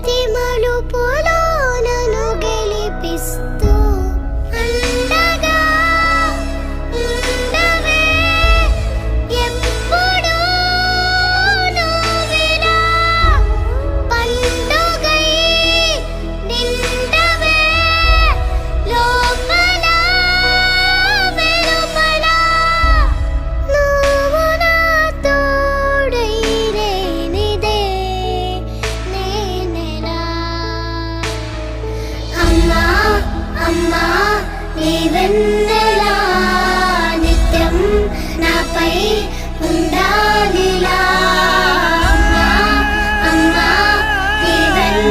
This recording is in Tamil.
ప్రతిమలు పొల அம்மா நீ வெண்ண